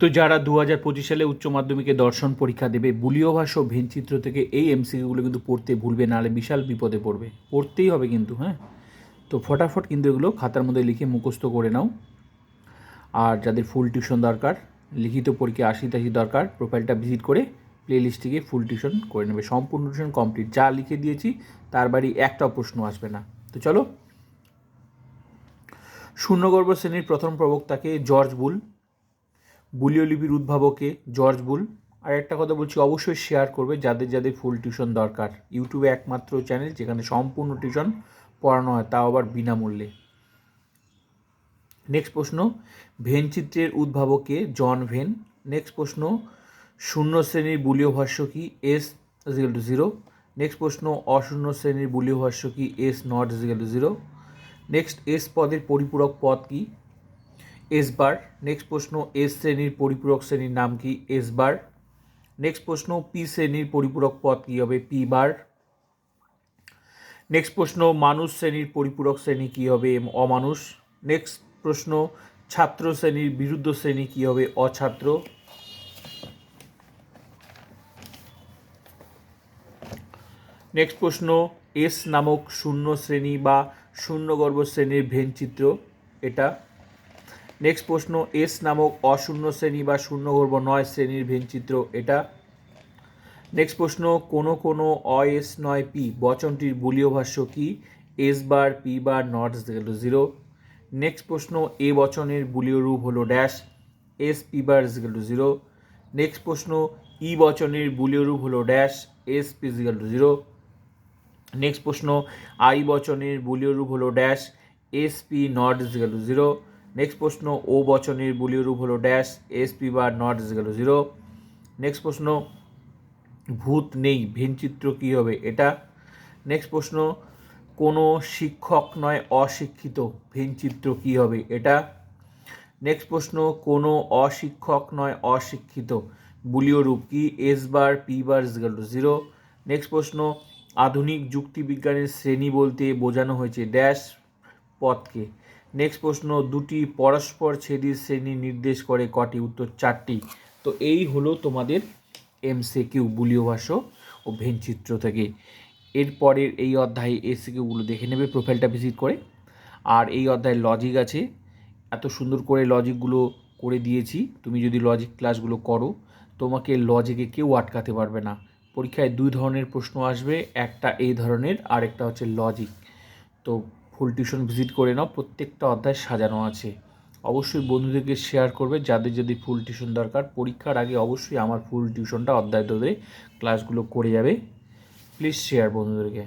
তো যারা দু হাজার পঁচিশ সালে উচ্চ মাধ্যমিকে দর্শন পরীক্ষা দেবে বুলীয় ভাষা ও ভেনচিত্র থেকে এই এমসিকিউগুলো কিন্তু পড়তে ভুলবে, নাহলে বিশাল বিপদে পড়বে। পড়তেই হবে কিন্তু হ্যাঁ? তো ফটাফট কিন্তু এগুলো খাতার মধ্যে লিখে মুখস্থ করে নাও। আর যাদের ফুল টিউশন দরকার, লিখিত পরীক্ষা আশি তাশি দরকার প্রোফাইলটা ভিজিট করে প্লে লিস্টে গিয়ে ফুল টিউশন করে নেবে। সম্পূর্ণ টিউশন কমপ্লিট যা লিখে দিয়েছি, তার বাড়ি একটাও প্রশ্ন আসবে না। তো চলো। শূন্যগর্ভ শ্রেণির প্রথম প্রবক্তাকে জর্জ বুল বুলীয় লিপির উদ্ভাবকে জর্জ বুল। আর একটা কথা বলছি, অবশ্যই শেয়ার করবে যাদের যাদের ফুল টিউশন দরকার। ইউটিউবে একমাত্র চ্যানেল যেখানে সম্পূর্ণ টিউশন পড়ানো হয়, তাও আবার বিনামূল্যে। নেক্সট প্রশ্ন, ভেন চিত্রের উদ্ভাবকে জন ভেন। নেক্সট প্রশ্ন, শূন্য শ্রেণির বুলীয় ভাষ্য কি S is equal to zero next প্রশ্ন, অশূন্য শ্রেণির বুলীয় ভাষ্য কি S not is equal to zero next S পদের পরিপূরক পদ কি? এস বার নেক্সট প্রশ্ন এস শ্রেণির পরিপূরক শ্রেণির নাম কি? এস বার নেক্সট প্রশ্ন, পি শ্রেণির পরিপূরক পদ কী হবে? পি বার। নেক্সট প্রশ্ন, মানুষ শ্রেণির পরিপূরক শ্রেণি কী হবে? অমানুষ। নেক্সট প্রশ্ন, ছাত্র শ্রেণির বিরুদ্ধ শ্রেণি কী হবে? অছাত্র। নেক্সট প্রশ্ন, এস নামক শূন্য শ্রেণি বা শূন্যগর্ভ শ্রেণির ভেনচিত্র এটা নেক্সট প্রশ্ন, এস নামক অশূন্য শ্রেণি বা শূন্য শূন্যগর্ভ নয় শ্রেণির ভেনচিত্র এটা। নেক্সট প্রশ্ন, কোনো কোনো অ এস নয় পি বচনটির বুলীয় ভাষ্য কি? S bar, P bar, not zero next প্রশ্ন, এ বচনের বুলীয় রূপ হলো dash, S P bar to zero next প্রশ্ন, ই বচনের বুলীয় রূপ হলো dash, S P equal zero next প্রশ্ন, আই বচনের বুলীয় রূপ হলো dash, S P not equal zero next প্রশ্ন, ও বচনের বুলীয় রূপ হলো dash S P bar not equal zero next প্রশ্ন, ভূত নেই ভেনচিত্র কী হবে? এটা। নেক্সট প্রশ্ন, কোনো শিক্ষক নয়, অশিক্ষিত ভেনচিত্র কী হবে? এটা। নেক্সট প্রশ্ন, কোনো অশিক্ষক নয়, অশিক্ষিত বুলীয় রূপ কি S bar P bar is equal to zero next প্রশ্ন, আধুনিক যুক্তিবিজ্ঞানের শ্রেণি বলতে বোঝানো হয়েছে ড্যাশ পথকে নেক্সট প্রশ্ন, দুটি পরস্পর ছেদি শ্রেণি নির্দেশ করে কটি, উত্তর চারটি। তো এই হলো তোমাদের এমসিকিউ বুলীয় ভাষ্য ও ভেনচিত্র থেকে। এরপরের এই অধ্যায়ে এসিকিউগুলো দেখে নেবে প্রোফাইলটা ভিজিট করে। আর এই অধ্যায়ে লজিক আছে। এত সুন্দর করে লজিকগুলো করে দিয়েছি। তুমি যদি লজিক ক্লাসগুলো করো, তোমাকে লজিকে কেউ আটকাতে পারবে না। পরীক্ষায় দুই ধরনের প্রশ্ন আসবে, একটা এই ধরনের আর একটা হচ্ছে লজিক তো ফুল টিউশন ভিজিট করে নাও, প্রত্যেকটা অধ্যায় সাজানো আছে। অবশ্যই বন্ধুদেরকে শেয়ার করবে, যাদের যদি ফুল টিউশন দরকার। পরীক্ষার আগে অবশ্যই আমার ফুল টিউশনটা অধ্যায় ধরে ক্লাসগুলো করে যাবে। প্লিজ শেয়ার বন্ধুদেরকে।